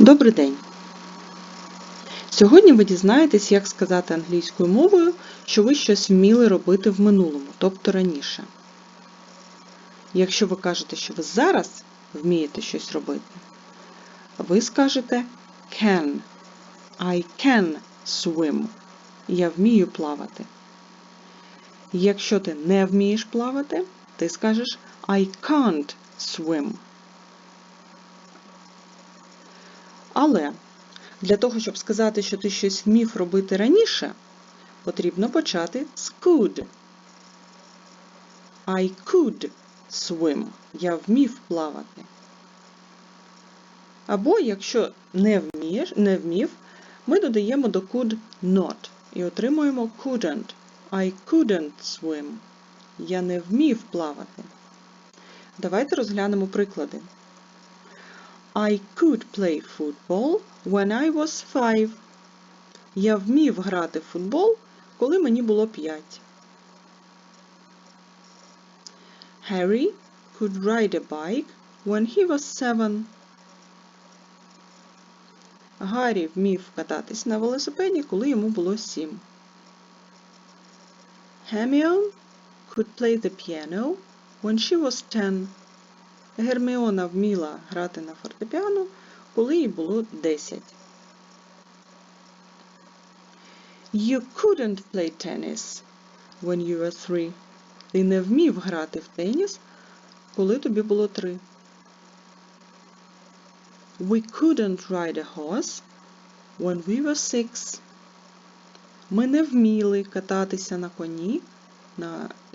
Добрий день! Сьогодні ви дізнаєтесь, як сказати англійською мовою, що ви щось вміли робити в минулому, тобто раніше. Якщо ви кажете, що ви зараз вмієте щось робити, ви скажете can. I can swim. Я вмію плавати. Якщо ти не вмієш плавати, ти скажеш I can't swim. Але для того, щоб сказати, що ти щось вмів робити раніше, потрібно почати з could. I could swim. Я вмів плавати. Або, якщо не вмієш, не вмів, ми додаємо до could not і отримуємо couldn't. I couldn't swim. Я не вмів плавати. Давайте розглянемо приклади. I could play football when I was five. Я вмів грати в футбол, коли мені було п'ять. Harry could ride a bike when he was seven. Гаррі вмів кататись на велосипеді, коли йому було сім. Hermione could play the piano when she was ten. Герміона вміла грати на фортепіано, коли їй було 10. You couldn't play tennis when you were three. Ти не вмів грати в теніс, коли тобі було 3. We couldn't ride a horse when we were six. Ми не вміли кататися на коні,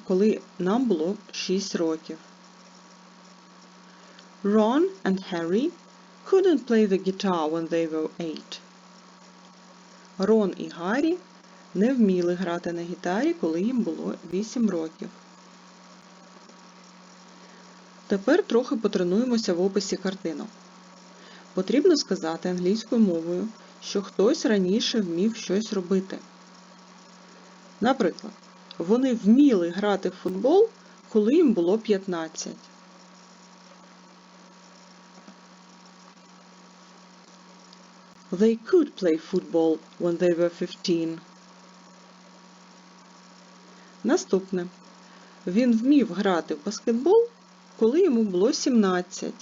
коли нам було 6 років. Ron and Harry couldn't play the guitar when they were eight. Рон і Гаррі не вміли грати на гітарі, коли їм було 8 років. Тепер трохи потренуємося в описі картинок. Потрібно сказати англійською мовою, що хтось раніше вмів щось робити. Наприклад, вони вміли грати в футбол, коли їм було 15. They could play football when they were 15. Наступне. Він вмів грати в баскетбол, коли йому було 17.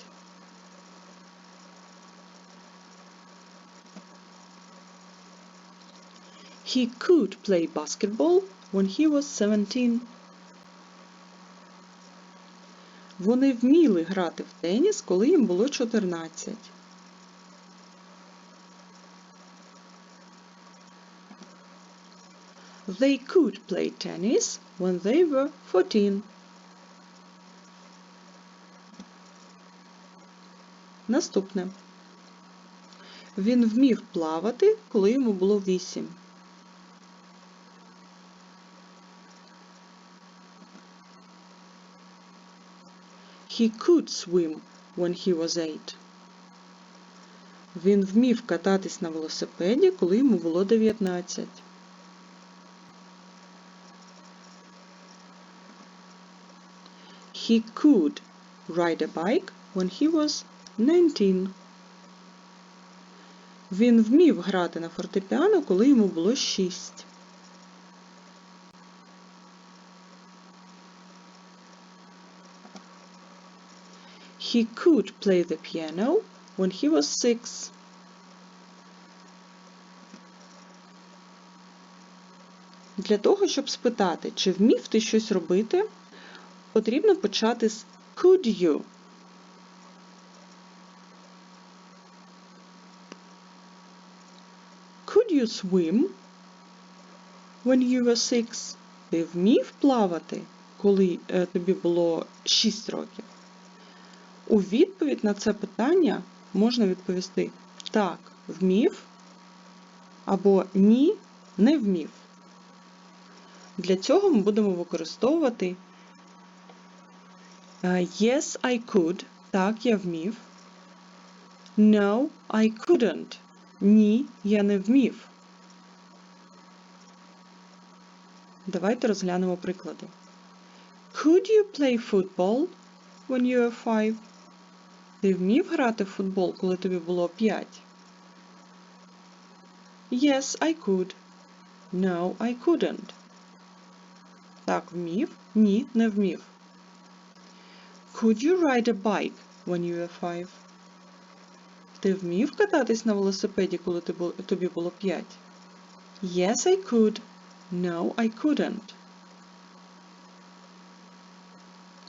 He could play basketball when he was 17. Вони вміли грати в теніс, коли їм було 14. They could play tennis when they were 14. Наступне. Він вмів плавати, коли йому було 8. He could swim when he was 8. Він вмів кататись на велосипеді, коли йому було 19. He could ride a bike when he was 19. Він вмів грати на фортепіано, коли йому було 6. He could play the piano when he was 6. Для того, щоб спитати, чи вмів ти щось робити, потрібно почати з could you. Could you swim when you were six? Ти вмів плавати, коли е, тобі було 6 років? У відповідь на це питання можна відповісти так, вмів або ні, не вмів. Для цього ми будемо використовувати Yes, I could. Так, я вмів. No, I couldn't. Ні, я не вмів. Давайте розглянемо приклади. Could you play football when you were five? Ти вмів грати в футбол, коли тобі було 5? Yes, I could. No, I couldn't. Так, вмів? Ні, не вмів. Could you ride a bike when you were five? Ти вмів кататись на велосипеді, коли ти бу- тобі було п'ять? Yes, I could. No, I couldn't.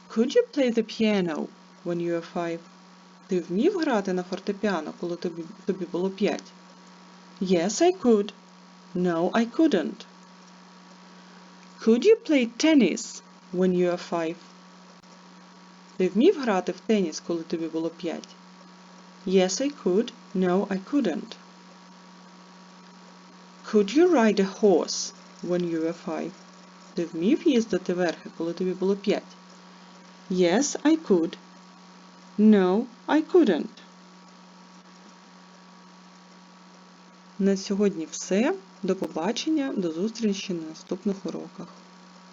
Could you play the piano when you were five? Ти вмів грати на фортепіано, коли тобі, тобі було п'ять? Yes, I could. No, I couldn't. Could you play tennis when you were five? Ти вмів грати в теніс, коли тобі було п'ять? Yes, I could. No, I couldn't. Could you ride a horse when you were five? Ти вмів їздити верхи, коли тобі було п'ять? Yes, I could. No, I couldn't. На сьогодні все. До побачення, до зустрічі на наступних уроках.